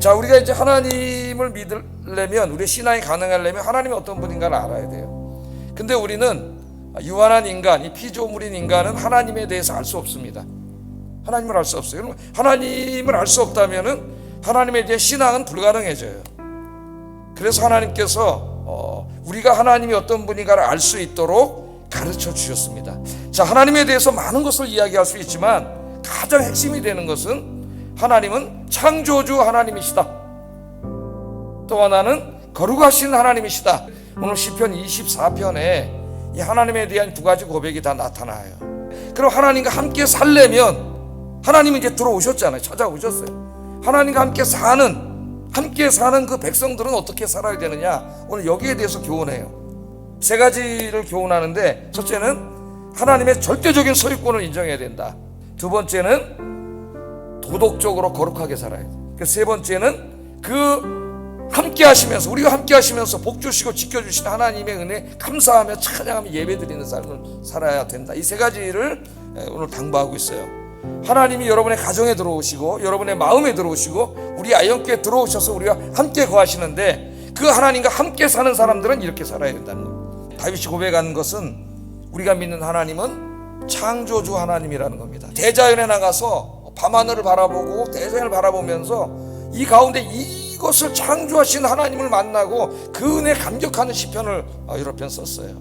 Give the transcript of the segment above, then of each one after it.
자, 우리가 이제 하나님을 믿으려면 우리 신앙이 가능하려면 하나님이 어떤 분인가를 알아야 돼요. 근데 우리는 유한한 인간, 이 피조물인 인간은 하나님에 대해서 알 수 없습니다. 하나님을 알 수 없어요. 하나님을 알 수 없다면은 하나님에 대한 신앙은 불가능해져요. 그래서 하나님께서 어, 우리가 하나님이 어떤 분인가를 알 수 있도록 가르쳐 주셨습니다. 자, 하나님에 대해서 많은 것을 이야기할 수 있지만 가장 핵심이 되는 것은 하나님은 창조주 하나님이시다. 또 하나는 거룩하신 하나님이시다. 오늘 시편 24편에 이 하나님에 대한 두 가지 고백이 다 나타나요. 그럼 하나님과 함께 살려면 하나님이 이제 들어오셨잖아요. 찾아오셨어요. 하나님과 함께 사는 함께 사는 그 백성들은 어떻게 살아야 되느냐? 오늘 여기에 대해서 교훈해요. 세 가지를 교훈하는데 첫째는 하나님의 절대적인 소유권을 인정해야 된다. 두 번째는 도덕적으로 거룩하게 살아야 돼. 그세 번째는 그 함께 하시면서 우리가 함께 하시면서 복 주시고 지켜 주신 하나님의 은혜 감사하며 찬양하며 예배 드리는 삶을 살아야 된다. 이 세 가지를 오늘 당부하고 있어요. 하나님이 여러분의 가정에 들어오시고 여러분의 마음에 들어오시고 우리 아이언께 들어오셔서 우리가 함께 거하시는데 그 하나님과 함께 사는 사람들은 이렇게 살아야 된다는 겁니다. 다윗이 고백한 것은 우리가 믿는 하나님은 창조주 하나님이라는 겁니다. 대자연에 나가서 밤하늘을 바라보고 대자연을 바라보면서 이 가운데 이것을 창조하신 하나님을 만나고 그 은혜 감격하는 시편을 여러 편 썼어요.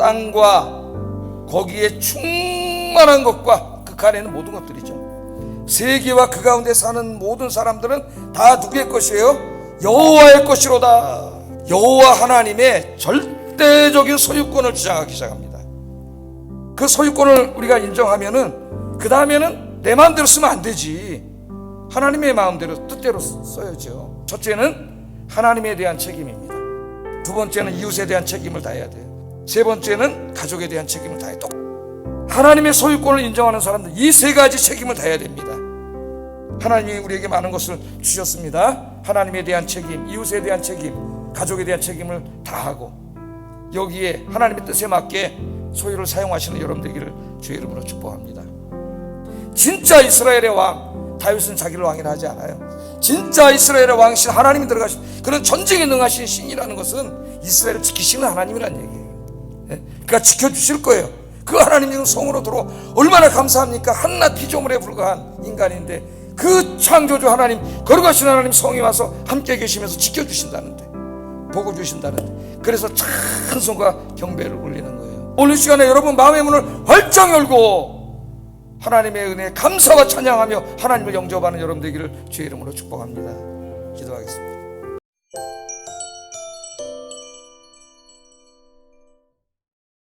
땅과 거기에 충만한 것과 그 안에는 모든 것들이죠. 세계와 그 가운데 사는 모든 사람들은 다 누구의 것이에요? 여호와의 것이로다. 여호와 하나님의 절 대적인 소유권을 주장하기 시작합니다. 그 소유권을 우리가 인정하면은 그 다음에는 내 마음대로 쓰면 안 되지. 하나님의 마음대로 뜻대로 써야죠. 첫째는 하나님에 대한 책임입니다. 두 번째는 이웃에 대한 책임을 다해야 돼요. 세 번째는 가족에 대한 책임을 다해. 또 하나님의 소유권을 인정하는 사람들 이 세 가지 책임을 다해야 됩니다. 하나님이 우리에게 많은 것을 주셨습니다. 하나님에 대한 책임, 이웃에 대한 책임, 가족에 대한 책임을 다하고 여기에 하나님의 뜻에 맞게 소유를 사용하시는 여러분들에게를 주의 이름으로 축복합니다. 진짜 이스라엘의 왕 다윗은 자기를 왕이라 하지 않아요. 진짜 이스라엘의 왕신 하나님이 들어가신 그런 전쟁에 능하신 신이라는 것은 이스라엘을 지키시는 하나님이란 얘기예요. 예? 그러니까 지켜주실 거예요. 그 하나님이 성으로 들어 얼마나 감사합니까? 한낱 피조물에 불과한 인간인데 그 창조주 하나님 거룩하신 하나님 성이 와서 함께 계시면서 지켜주신다는데 보고 주신다는데 그래서 찬송과 경배를 올리는 거예요. 오늘 시간에 여러분 마음의 문을 활짝 열고 하나님의 은혜에 감사와 찬양하며 하나님을 영접하는 여러분 되기를 주의 이름으로 축복합니다. 기도하겠습니다.